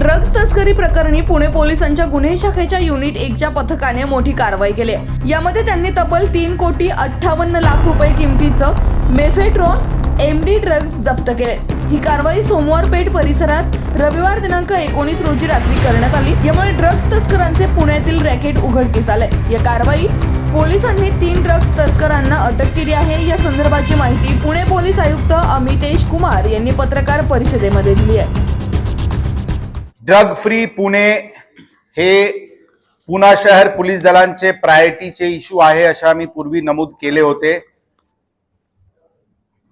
Drugs तस्करी प्रकरणी पुणे पोलिसांच्या गुन्हे शाखेच्या युनिट एकच्या पथकाने मोठी कारवाई केली आहे. यामध्ये त्यांनी तब्बल तीन कोटी अठ्ठावन्न लाख रुपये किमतीचं मेफेट्रॉन एम डी ड्रग्ज जप्त केले. ही कारवाई सोमवार पेठ परिसरात रविवार दिनांक एकोणीस रोजी रात्री करण्यात आली. यामुळे ड्रग्ज तस्करांचे पुण्यातील रॅकेट उघडकीस आले. या कारवाईत पोलिसांनी तीन ड्रग्ज तस्करांना अटक केली आहे. या संदर्भाची माहिती पुणे पोलीस आयुक्त अमितेश कुमार यांनी पत्रकार परिषदेमध्ये दिली आहे. ड्रग फ्री पुणे हे पुणा शहर पोलीस दलांचे प्रायोरिटीचे इश्यू आहे असे आम्ही पूर्वी नमूद केले होते.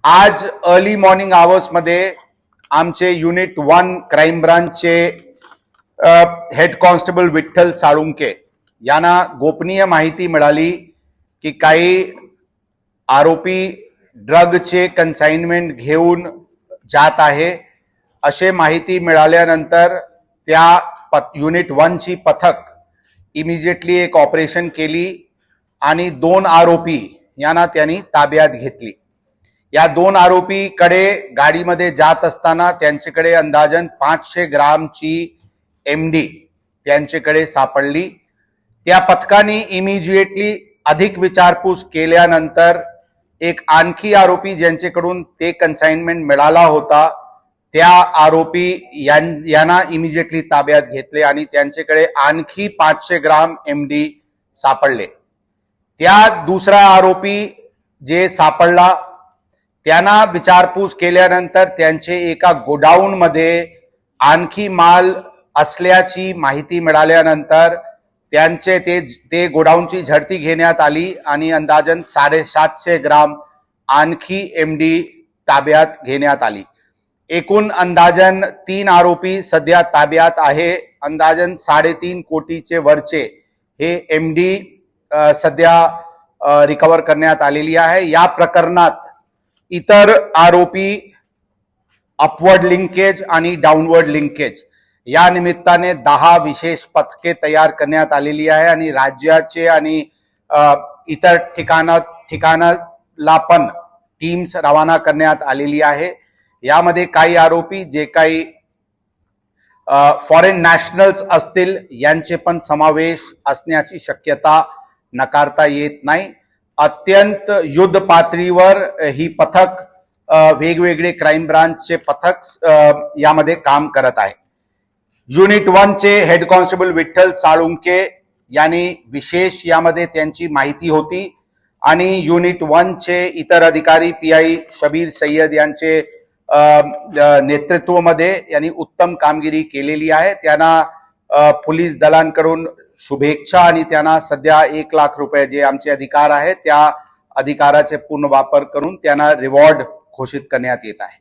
आज अर्ली मॉर्निंग आवर्समध्ये आमचे युनिट वन क्राईम ब्रांचचे हेड कॉन्स्टेबल विठ्ठल साळुंके यांना गोपनीय माहिती मिळाली की काही आरोपी ड्रगचे कन्साइनमेंट घेऊन जात आहे. असे माहिती मिळाल्यानंतर त्या युनिट वनची पथक इमिजिएटली एक ऑपरेशन केली आणि दोन आरोपी यांना त्यांनी ताब्यात घेतली. या दोन आरोपीकडे गाडीमध्ये जात असताना त्यांच्याकडे अंदाजन पाचशे ग्रामची एम डी त्यांच्याकडे सापडली. त्या पथकाने इमिजिएटली अधिक विचारपूस केल्यानंतर एक आणखी आरोपी ज्यांच्याकडून ते कन्साइनमेंट मिळाला होता त्या आरोपी यां- यांना इमिजिएटली ताब्यात घेतले आणि त्यांच्याकडे आणखी पाचशे ग्राम एम डी सापडले. त्या दुसरा आरोपी जे सापडला त्यांना विचारपूस केल्यानंतर त्यांचे एका गोडाऊनमध्ये आणखी माल असल्याची माहिती मिळाल्यानंतर त्यांचे ते ते गोडाऊनची झडती घेण्यात आली आणि अंदाजन साडेसातशे ग्राम आणखी एम डी ताब्यात घेण्यात आली. एकूण अंदाजन तीन आरोपी सध्या ताब्यात आहे. अंदाजन साडेतीन कोटीचे वरचे हे एम डी सध्या रिकवर करण्यात आलेली आहे. या प्रकरणात इतर आरोपी अपवर्ड लिंकेज आणि डाऊनवर्ड लिंकेज या निमित्ताने दहा विशेष पथके तयार करण्यात आलेली आहे आणि राज्याचे आणि इतर ठिकाणा ठिकाणाला पण टीम्स रवाना करण्यात आलेली आहे. यामध्ये काही आरोपी जे काही फॉरेन नॅशनल्स असतील यांचे पण समावेश असण्याची शक्यता नकारता येत नाही. अत्यंत युद्ध पातळीवर ही पथक वेगवेगळे क्राईम ब्रांचचे पथक यामध्ये काम करत आहे. युनिट वनचे हेड कॉन्स्टेबल विठ्ठल साळुंके यांनी विशेष यामध्ये त्यांची माहिती होती. आणि युनिट वनचे इतर अधिकारी पी आय शबीर सय्यद यांचे नेतृत्वामध्ये यांनी उत्तम कामगिरी केलेली आहे. त्यांना पोलीस दलांकडून शुभेच्छा आणि त्यांना सध्या एक लाख रुपये जे आमचे अधिकार आहेत त्या अधिकाराचे पूर्ण वापर करून त्यांना रिवॉर्ड घोषित करण्यात येत आहे.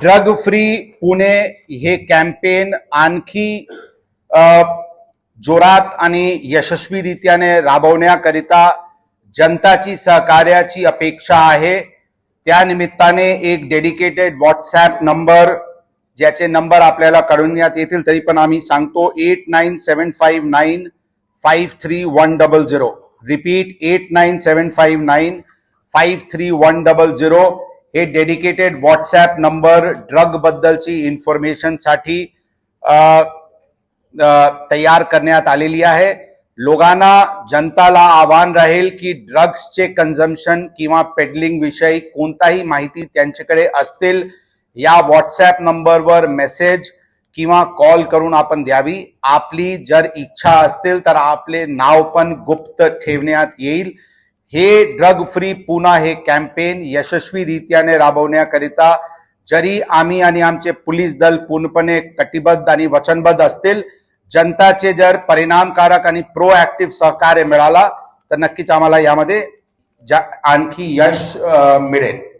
ड्रग फ्री पुणे हे कॅम्पेन आणखी जोरात आणि यशस्वीरित्याने राबवण्याकरिता जनताची सहकार्याची अपेक्षा आहे. त्या निमित्ताने एक डेडिकेटेड व्हॉट्सॲप नंबर ज्याचे नंबर आपल्याला कळवण्यात येतील तरी पण आम्ही सांगतो eight nine seven five nine five three one double zero repeat eight nine seven five nine five three one double zero हे डेडिकेटेड व्हॉट्सॲप नंबर ड्रगबद्दलची इन्फॉर्मेशनसाठी तयार करण्यात आलेली आहे. लोकांना जनताला आव्हान राहील की ड्रग्सचे कन्झम्पशन किंवा पेडलिंग विषयी कोणताही माहिती त्यांच्याकडे असतील या व्हॉट्सॲप नंबरवर मेसेज किंवा कॉल करून आपण द्यावी. आपली जर इच्छा असतील तर आपले नाव पण गुप्त ठेवण्यात येईल. हे ड्रग फ्री पुणा हे कॅम्पेन यशस्वीरित्याने राबवण्याकरिता जरी आम्ही आणि आमचे पोलीस दल पूर्णपणे कटिबद्ध आणि वचनबद्ध असतील जनताचे जर परिणामकारक आणि प्रोऍक्टिव्ह सहकार्य मिळाला तर नक्कीच आम्हाला यामध्ये जा- आणखी यश मिळेल.